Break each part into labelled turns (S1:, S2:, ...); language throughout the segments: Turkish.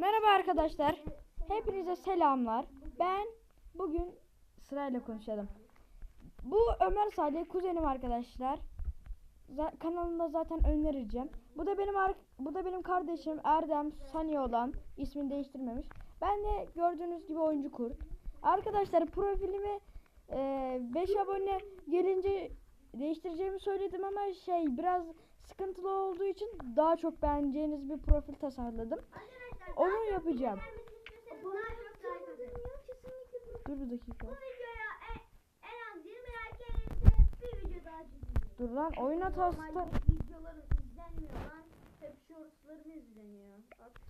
S1: Merhaba arkadaşlar. Hepinize selamlar. Ben bugün sırayla konuşalım. Bu Ömer Salih kuzenim arkadaşlar. Za- kanalında zaten önereceğim. Bu da benim bu da benim kardeşim Erdem Sani olan ismini değiştirmemiş. Ben de gördüğünüz gibi oyuncu kurt. Arkadaşlar profilimi 5 abone gelince değiştireceğimi söyledim ama şey biraz sıkıntılı olduğu için daha çok beğeneceğiniz bir profil tasarladım. Onu yapacağım. Dur bir dakika.
S2: Bu videoya en, en az 20 like gelirse bir video daha çekeceğim.
S1: Dur lan oyun hatası. da-
S2: Normalde videolarım izlenmiyor lan. Hep shortslarım izleniyor. Bak.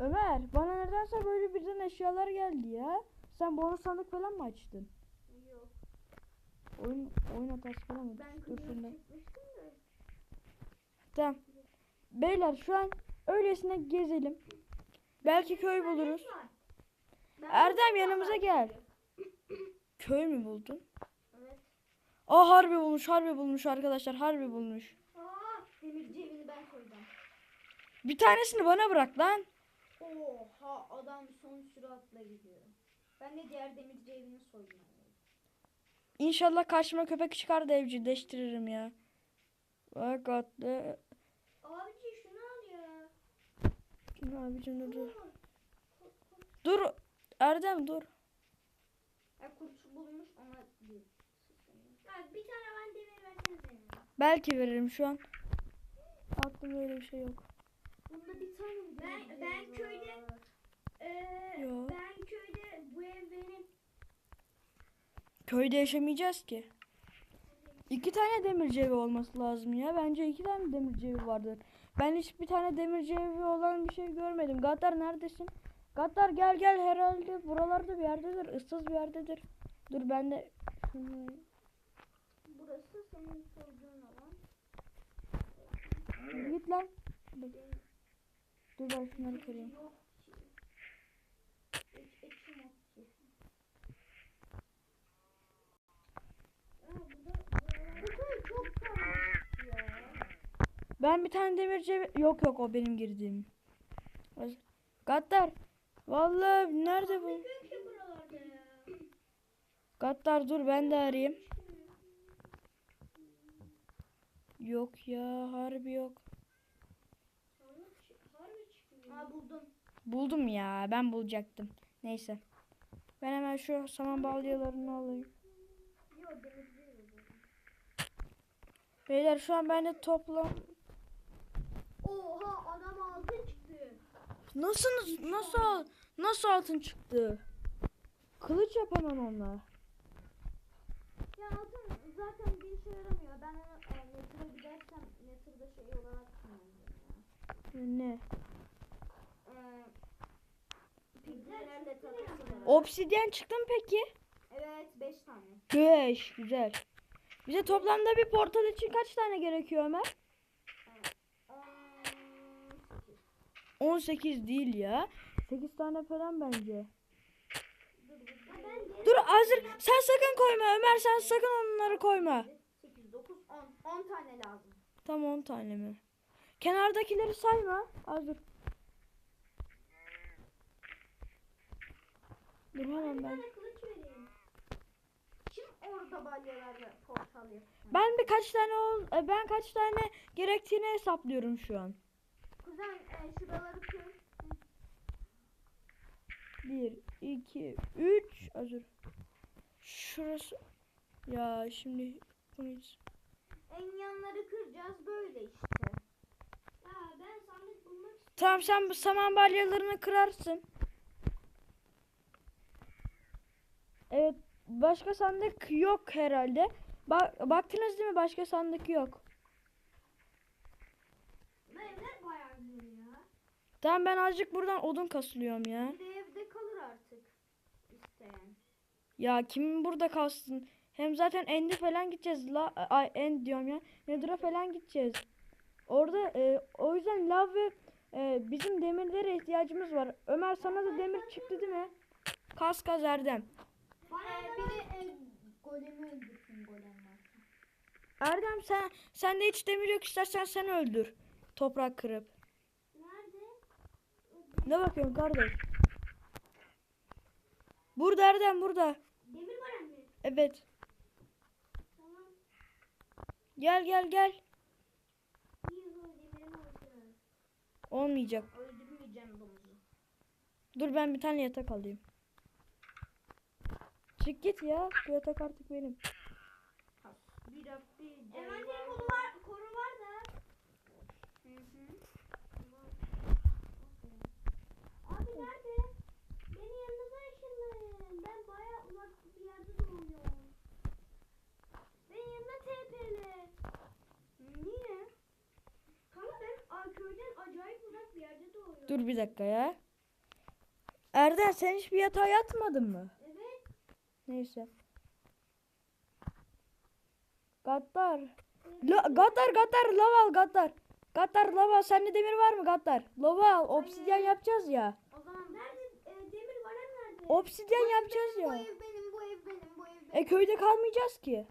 S1: Ömer bana nedense böyle birden eşyalar geldi ya. Sen bonus sandık falan mı açtın?
S2: Yok.
S1: Oyun oyun hatası falan mı?
S2: Ben
S1: Dur
S2: de.
S1: Tamam. Beyler şu an öylesine gezelim. Belki köy buluruz. Erdem yanımıza gel. Köy mü buldun?
S2: Evet.
S1: Aa harbi bulmuş, harbi bulmuş arkadaşlar, harbi bulmuş.
S2: Aa, demirci evini ben koydum.
S1: Bir tanesini bana bırak lan.
S2: Oha adam son süratle gidiyor. Ben de diğer demirci evini soydum.
S1: İnşallah karşıma köpek çıkar da evcilleştiririm ya. Bak atlı.
S2: Abici.
S1: Kim abicim dur dur.
S2: Dur.
S1: Dur Erdem dur.
S2: Ya kurt bulmuş ona bir. Bir tane ben demir versenize.
S1: Belki veririm şu an. Aklımda öyle bir şey yok.
S2: Bunda bir tane mi Ben ben köyde eee
S1: Yo.
S2: ben köyde bu ev benim.
S1: Köyde yaşamayacağız ki. İki tane demirci evi olması lazım ya. Bence iki tane demirci evi vardır. Ben hiç bir tane demirci evi olan bir şey görmedim. Gattar neredesin? Gattar gel gel herhalde buralarda bir yerdedir. ıssız bir yerdedir. Dur ben de şunu
S2: Burası senin sorduğun alan.
S1: Dur git lan. Dur ben şunları kırayım.
S2: Yok ki. Hiç içim yok ki. Aa, burada- Bu köy çok karışık ya.
S1: Ben bir tane demirci evi... Yok yok o benim girdiğim. Gattar. Vallahi nerede bu? Gattar dur ben de arayayım. Yok ya harbi yok.
S2: Aa buldum.
S1: Buldum ya ben bulacaktım. Neyse. Ben hemen şu saman balyalarını alayım.
S2: Demirci.
S1: Beyler şu an bende toplam...
S2: Oha adam altın çıktı.
S1: Nasıl nasıl nasıl altın çıktı? Kılıç yapamam onunla.
S2: Ya altın zaten bir işe yaramıyor. Ben e, Nether'a gidersem Nether'da şey olarak kullanacağım ya.
S1: Ne?
S2: Ee,
S1: Obsidyen çıktı mı peki?
S2: Evet 5 tane.
S1: Beş. Güzel. Bize toplamda bir portal için kaç tane gerekiyor Ömer?
S2: 18.
S1: 18 değil ya. 8 tane falan bence.
S2: Dur
S1: hazır. Sen sakın koyma Ömer sen sakın onları koyma.
S2: 8, 9, 10. 10 tane lazım.
S1: Tam 10 tane mi? Kenardakileri sayma. Az dur. Dur hemen ben.
S2: Kim orada balyalarla portal yapıyor?
S1: Ben birkaç tane ol, e, ben kaç tane gerektiğini hesaplıyorum şu an.
S2: Kuzen e, şuraları kır.
S1: 1 2 3 hazır. Şurası ya şimdi bunu
S2: En yanları kıracağız böyle işte. Ya ben sandık bulmak istiyorum.
S1: Tamam sen bu saman balyalarını kırarsın. Evet başka sandık yok herhalde. Ba- baktınız değil mi başka sandık yok.
S2: Bu evler bayağı güzel ya.
S1: Tamam ben azıcık buradan odun kasılıyorum ya.
S2: Bir de evde kalır artık isteyen.
S1: Ya kim burada kalsın? Hem zaten End'e falan gideceğiz. La ay End diyorum ya. Nether'a falan gideceğiz. Orada e, o yüzden lav ve e, bizim demirlere ihtiyacımız var. Ömer sana da demir çıktı değil mi? Kas kas Erdem.
S2: Ee, bir de e, golemi öldürsün golem varsa.
S1: Erdem sen sende hiç demir yok istersen sen öldür. Toprak kırıp. Ne bakıyorsun kardeş? Burada Erdem burada.
S2: Demir var mı?
S1: Evet.
S2: Tamam.
S1: Gel gel gel. Olmayacak.
S2: Öldürmeyeceğim domuzu.
S1: Dur ben bir tane yatak alayım. Çık git ya. Bu yatak artık benim.
S2: Bir hafta. Envanterin kolu var, koru var da. Hı hı. Abi nerede? Beni yanınıza ışınlayın. Ben bayağı uzak bir yerde doğuyorum. Beni yanına TP'le. Niye? Kanka ben a- köyden acayip uzak bir yerde doğuyorum.
S1: Dur bir dakika ya. Erdem sen hiç bir yatağa yatmadın mı?
S2: Evet.
S1: Neyse. Gattar. La, gattar gattar lav al gattar. Gattar lav al. Sende demir var mı gattar? Lava al. Obsidyen yapacağız ya.
S2: O zaman nerede? E, demir var hem nerede?
S1: Obsidyen yapacağız
S2: Bu
S1: ya.
S2: ev benim, bu ev benim, bu ev benim.
S1: E köyde kalmayacağız ki.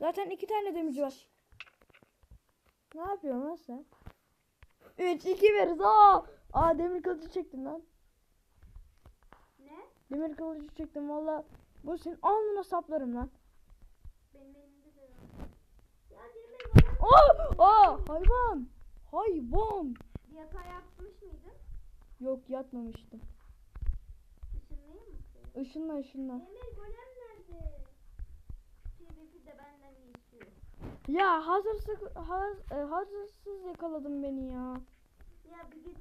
S1: Zaten iki tane demirci var. Ne yapıyorsun lan sen? 3 2 veririz. Aa! Aa demir kılıcı çektim lan.
S2: Ne?
S1: Demir kılıcı çektim valla. Bu senin alnına saplarım lan.
S2: Benim elimde de. Ya demir bana
S1: Aa! Aa! Hayvan! Hayvan!
S2: yatağa yapmış mıydın?
S1: Yok yatmamıştım.
S2: Işınlayayım mı?
S1: Işınla ışınla.
S2: Demir golem nerede? PvP de istiyor.
S1: Ya hazırsız, haz, e, hazırsız yakaladın beni ya.
S2: Ya bir git.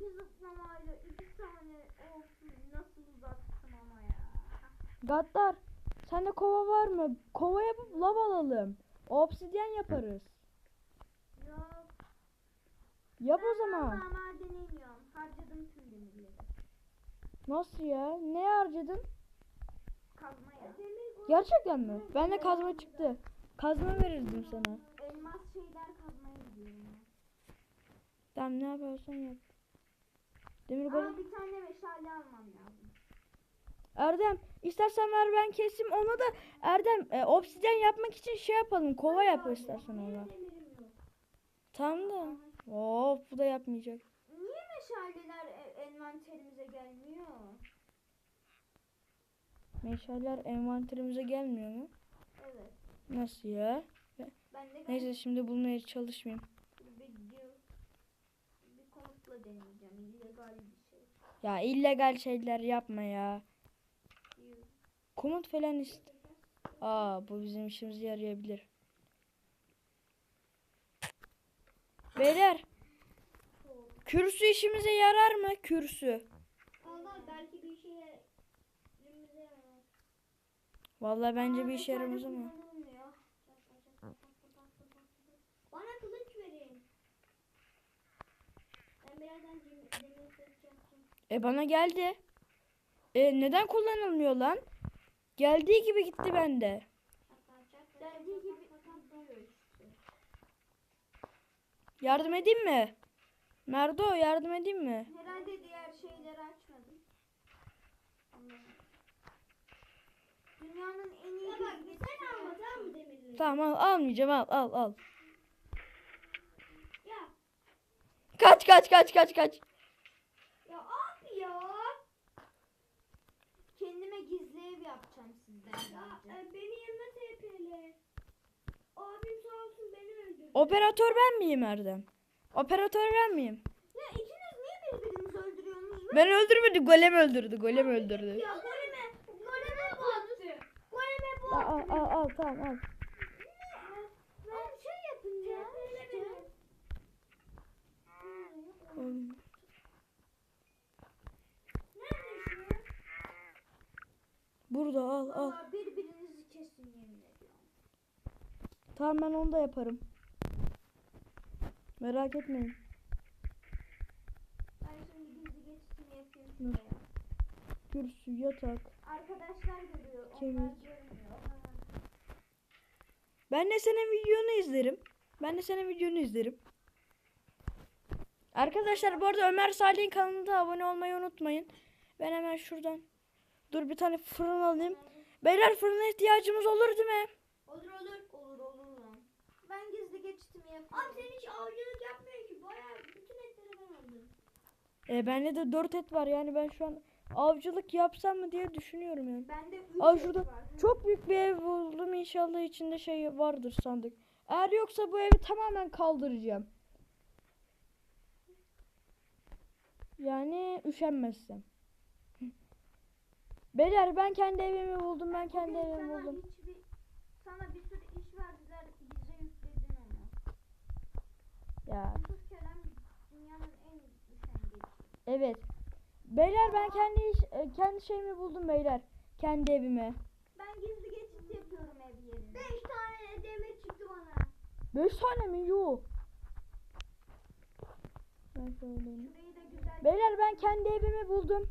S2: Bir zıplamayla iki tane of nasıl uzattım ama ya.
S1: Gattar sende kova var mı? Kova yapıp lav alalım. Obsidyen yaparız.
S2: Yok.
S1: Yap o
S2: Ben
S1: zaman.
S2: vallahi madene iniyorum. Harcadım tüm demirleri.
S1: Nasıl ya? Ne harcadın?
S2: Kazmaya.
S1: Gerçekten mi? Bende kazma çıktı. Kazma verirdim sana.
S2: Elmas şeyler kazmaya gidiyorum.
S1: Tamam ne yapıyorsan yap. Demir golem.
S2: Bir tane meşale almam lazım.
S1: Erdem istersen ver ben keseyim onu da Erdem e, obsidyen yapmak için şey yapalım. Kova yap istersen ona. Tamam da. Of bu da yapmayacak.
S2: Niye meşaleler e- envanterimize gelmiyor?
S1: Meşaller envanterimize gelmiyor mu? Nasıl ya?
S2: Ben de
S1: Neyse şimdi bulmaya çalışmayayım.
S2: bir, bir, bir komutla deneyeceğim. illegal bir şey.
S1: Ya illegal şeyler yapma ya. Komut falan ist. Aa bu bizim işimize yarayabilir. Beyler kürsü işimize yarar mı? Kürsü.
S2: Belki bir yarar.
S1: Vallahi bence
S2: Aa,
S1: bir işe yaramaz ama.
S2: kullanılmıyor. Bana kılıç verin. Ben birazdan demir kılıç yapacağım.
S1: E bana geldi. E neden kullanılmıyor lan? Geldiği gibi gitti bende. Yardım edeyim mi? Merdo yardım edeyim mi?
S2: Herhalde diğer şeyleri açmadım. Dünyanın en iyi bak sen alma tamam mı demirleri?
S1: Tamam al almayacağım al al al.
S2: Ya
S1: Kaç kaç kaç kaç kaç.
S2: ya abi ya. Kendime gizli ev yapacağım sizden. Ya e, beni yanına TP'le. Abim sağ olsun beni öldürdü.
S1: Operatör ben miyim Erdem? Operatör ben miyim?
S2: Ya ikiniz niye birbirinizi öldürüyorsunuz? be?
S1: Ben öldürmedim. Golem öldürdü. Golem öldürdü.
S2: Ya goleme, goleme bu attı. Goleme bu
S1: Al
S2: attı.
S1: al al, al tamam al.
S2: Abi şey yapın ya. işte.
S1: Oğlum,
S2: Nerede şu?
S1: Burada al al.
S2: Birbirinizi kesin yemin ediyorum.
S1: Tamam ben onu da yaparım. Merak etmeyin.
S2: Ben şimdi gizli geçişini yapayım
S1: Dur. Kürsü, yatak.
S2: Arkadaşlar görüyor. Onlar
S1: Kemik.
S2: görmüyor.
S1: Ben de senin videonu izlerim. Ben de senin videonu izlerim. Arkadaşlar bu arada Ömer Salih'in kanalına abone olmayı unutmayın. Ben hemen şuradan. Dur bir tane fırın alayım. Beyler fırına ihtiyacımız olur değil mi?
S2: Olur olur. Olur olur lan. Ben gizli geçişimi yapayım. Abi sen hiç avcılık yapmıyorsun ki. Baya bütün
S1: E, bende de 4 et var yani ben şu an avcılık yapsam mı diye düşünüyorum yani.
S2: Bende 3
S1: Aa
S2: et
S1: şurada
S2: var.
S1: çok büyük bir ev buldum inşallah içinde şey vardır sandık. Eğer yoksa bu evi tamamen kaldıracağım. Yani üşenmezsem. Beyler ben kendi evimi buldum ben kendi
S2: Bugün
S1: evimi
S2: sana
S1: buldum.
S2: hiçbir- sana bir sürü iş verdiler, bize yükledin onu.
S1: Ya
S2: Yusuf Kerem dünyanın en üşengeç.
S1: evet. Beyler ben kendi iş, e, kendi şeyimi buldum beyler. Kendi evimi.
S2: Ben gizli geçit yapıyorum ev yerine. 5 tane demir çıktı bana.
S1: 5 tane mi? Yuh. Ben söyleyeyim.
S2: Şurayı da güzel.
S1: Beyler ben kendi evimi buldum.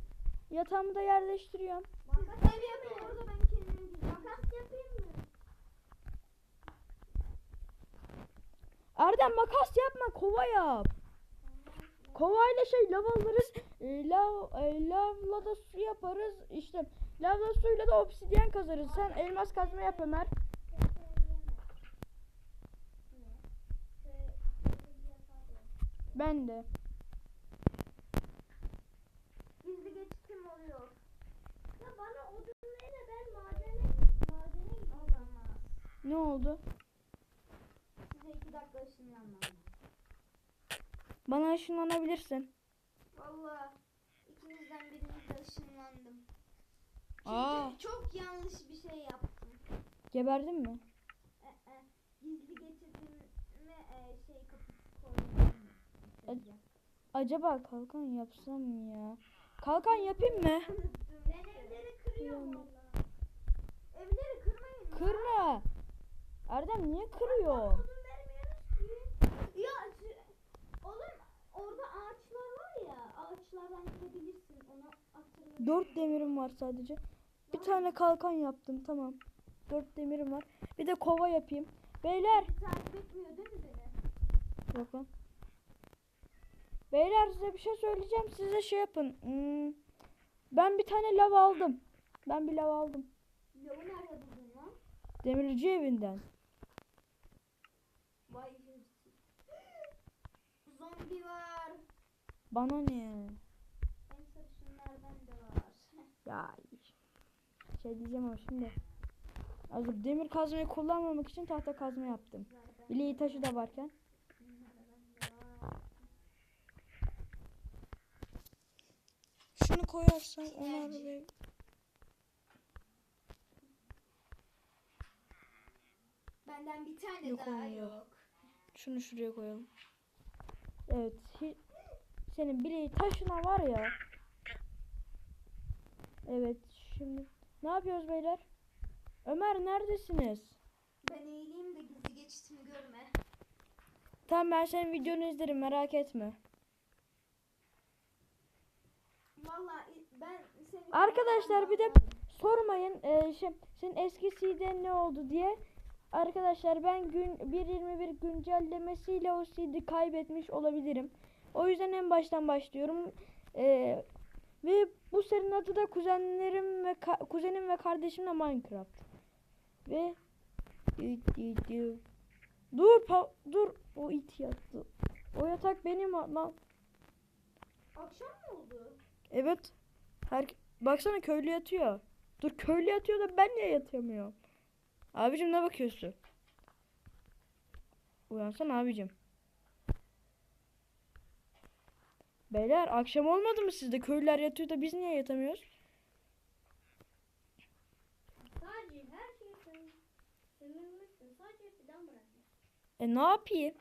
S1: Yatağımı da yerleştiriyorum.
S2: Makas ev yapayım orada ben kendim. Makas yapayım mı?
S1: Erdem makas yapma kova yap. Kovayla şey lav alırız. E, lav, e, lavla da su yaparız. İşte lavla suyla da obsidyen kazarız. Sen elmas kazma yap Ömer. Ben de.
S2: Gizli geçitim oluyor. Ya bana odun verin ben madene madene gideceğim.
S1: Ne oldu?
S2: Size iki dakika ışınlanmam.
S1: Bana ışınlanabilirsin.
S2: Valla ikinizden birinizle ışınlandım. Çünkü
S1: Aa.
S2: çok yanlış bir şey yaptım.
S1: Geberdin mi?
S2: E, e, gizli e, şey.
S1: E- Acaba kalkan yapsam mı ya? Kalkan yapayım mı?
S2: Ben evleri kırıyorum valla. Evleri kırmayın. ya.
S1: Erdem niye kırıyor?
S2: Ya oğlum orada ağaçlar var ya. Ağaçlardan gidebilirsin. Ona attırılır.
S1: Dört demirim var sadece. Bir tane kalkan yaptım tamam. Dört demirim var. Bir de kova yapayım. Beyler.
S2: Takip etmiyor değil mi beni?
S1: Yok lan. Beyler size bir şey söyleyeceğim. Size şey yapın. Hmm, Ben bir tane lav aldım. Ben bir lav aldım.
S2: Lavı nerede buldun lan?
S1: Demirci evinden.
S2: Vay. Zombi var.
S1: Bana ne?
S2: En sarışınlardan da var.
S1: Ya şey diyeceğim ama şimdi. Az demir kazmayı kullanmamak için tahta kazma yaptım. Bileği taşı da varken. Şunu koyarsan onu arabaya...
S2: Benden bir tane
S1: Yok,
S2: daha
S1: olmuyor.
S2: yok.
S1: Şunu şuraya koyalım. Evet. Senin bileği taşına var ya. Evet. Şimdi ne yapıyoruz beyler? Ömer neredesiniz?
S2: Ben eğileyim de gizli geçitimi görme.
S1: Tamam ben senin videonu izlerim merak etme.
S2: Vallahi ben seni
S1: Arkadaşlar bir de sormayın e, şey, senin eski CD'nin ne oldu diye. Arkadaşlar ben gün 1.21 güncellemesiyle o CD kaybetmiş olabilirim. O yüzden en baştan başlıyorum. E, ve bu serinin adı da kuzenlerim ve kuzenim ve kardeşimle Minecraft. Ve dur pa- dur o it yattı. O yatak benim lan.
S2: Akşam mı oldu?
S1: Evet. Her baksana köylü yatıyor. Dur köylü yatıyor da ben niye yatamıyorum? Abicim ne bakıyorsun? Uyansana abicim. Beyler akşam olmadı mı sizde? Köylüler yatıyor da biz niye yatamıyoruz?
S2: Sadece her şeyi sen sömürmüşsün. Sadece fidan bırakmışsın.
S1: E ne yapayım?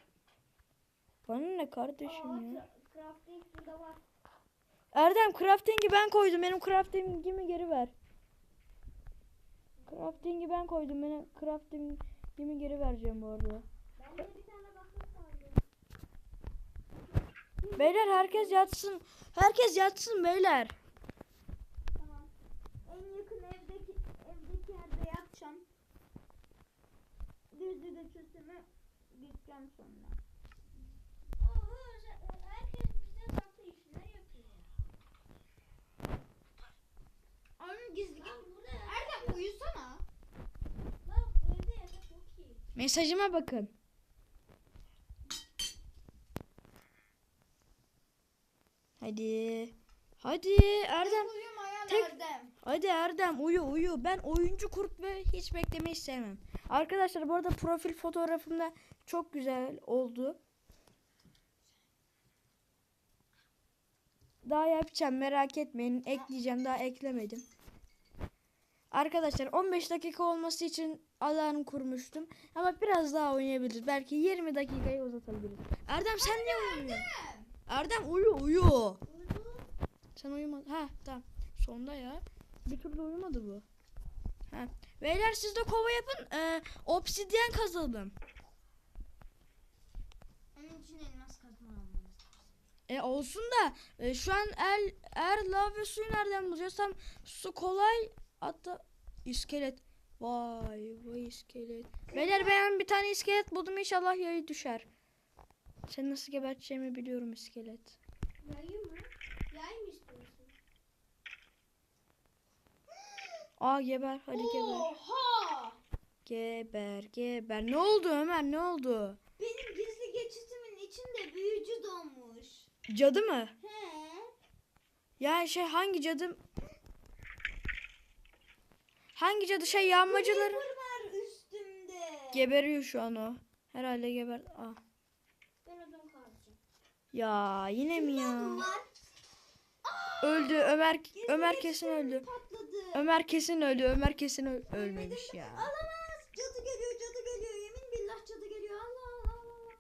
S1: Bana ne kardeşim ya?
S2: crafting burada var.
S1: Erdem crafting'i ben koydum. Benim crafting'imi geri ver. Crafting'i ben koydum. Benim crafting'imi geri vereceğim bu arada. Beyler herkes yatsın. Herkes yatsın beyler.
S2: Tamam. En yakın evdeki evdeki yerde yatacağım. Gizli geçitimi gideceğim sonra. herkes bize farklı işler yapıyor. Onun gizli Erdem uyusana. Bak bu evde yatak çok iyi.
S1: Mesajıma bakın. Hadi. Hadi Erdem. Tek-
S2: Erdem.
S1: Hadi Erdem uyu uyu. Ben oyuncu kurt ve hiç beklemeyi sevmem. Arkadaşlar bu arada profil fotoğrafım da çok güzel oldu. Daha yapacağım merak etmeyin. Ekleyeceğim daha eklemedim. Arkadaşlar 15 dakika olması için alarm kurmuştum. Ama biraz daha oynayabiliriz. Belki 20 dakikayı uzatabiliriz. Erdem sen niye uyumuyorsun? Erdem uyu uyu.
S2: Uyudu.
S1: Sen uyumadın. Ha tamam. Sonda ya. Bir türlü uyumadı bu. Ha. Beyler siz de kova yapın. Ee, obsidyen kazalım.
S2: Onun için elmas kazma almamız.
S1: E olsun da e, şu an el, er lav ve suyu nereden bulacağız? Tam su kolay hatta iskelet. Vay vay iskelet. Beyler ben bir tane iskelet buldum inşallah yayı düşer. Seni nasıl geberteceğimi biliyorum iskelet.
S2: Yayı mı? Yay mı istiyorsun?
S1: Aa geber hadi geber.
S2: Oha!
S1: Geber geber. Ne oldu Ömer ne oldu?
S2: Benim gizli geçitimin içinde büyücü doğmuş.
S1: Cadı mı?
S2: He?
S1: Ya şey hangi cadı? Hangi cadı şey yağmacıları?
S2: Creeper var üstümde.
S1: Geberiyor şu an o. Herhalde geber. Ah.
S2: ben odun kazacağım.
S1: Ya yine mi ya? Öldü Ömer Ömer kesin öldü.
S2: Patladı.
S1: Ömer kesin öldü. Ömer kesin ö- ölmemiş ya.
S2: Alamaz. Cadı geliyor, cadı geliyor. Yemin billah cadı geliyor. Allah Allah Allah.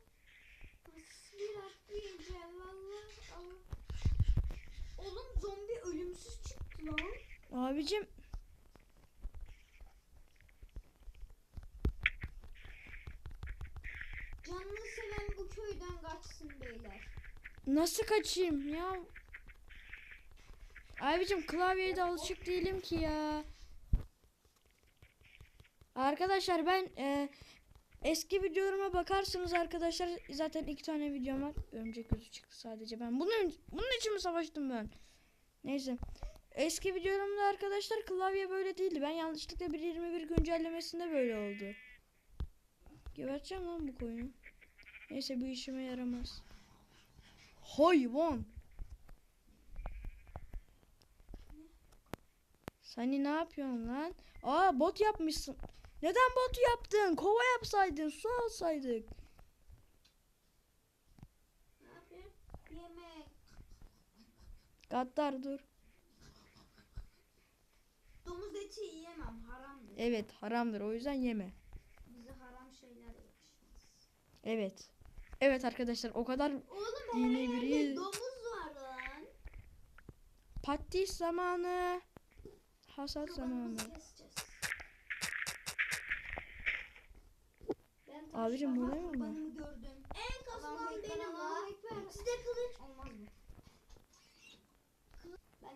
S2: Yiyeceğim valla. Allah. Oğlum zombi ölümsüz çıktı lan.
S1: Abicim
S2: Canını seven bu köyden kaçsın beyler.
S1: nasıl kaçayım ya? Abicim klavyeye de alışık değilim ki ya. Arkadaşlar ben e, eski videolarıma bakarsınız arkadaşlar zaten iki tane videom var. Örümcek gözü çıktı sadece ben. Bunun bunun için mi savaştım ben? Neyse. Eski videolarımda arkadaşlar klavye böyle değildi. Ben yanlışlıkla 1.21 güncellemesinde böyle oldu. Geberteceğim lan bu koyunu. Neyse bu işime yaramaz. Hayvan. Sani ne yapıyorsun lan? Aa bot yapmışsın. Neden bot yaptın? Kova yapsaydın, su alsaydık.
S2: Ne yapıyorsun? Yemek.
S1: Gaddar dur.
S2: Domuz eti yiyemem. Haramdır.
S1: Evet haramdır o yüzden yeme. Evet. Evet arkadaşlar o kadar
S2: Oğlum her dini
S1: yerde
S2: domuz var lan.
S1: patates zamanı hasat zamanı.
S2: Kafamızı keseceğiz. Ben
S1: Abicim
S2: bu
S1: ne mi?
S2: kafanı gördüm. En kasman benim lan. Size kılıç. Olmaz mı?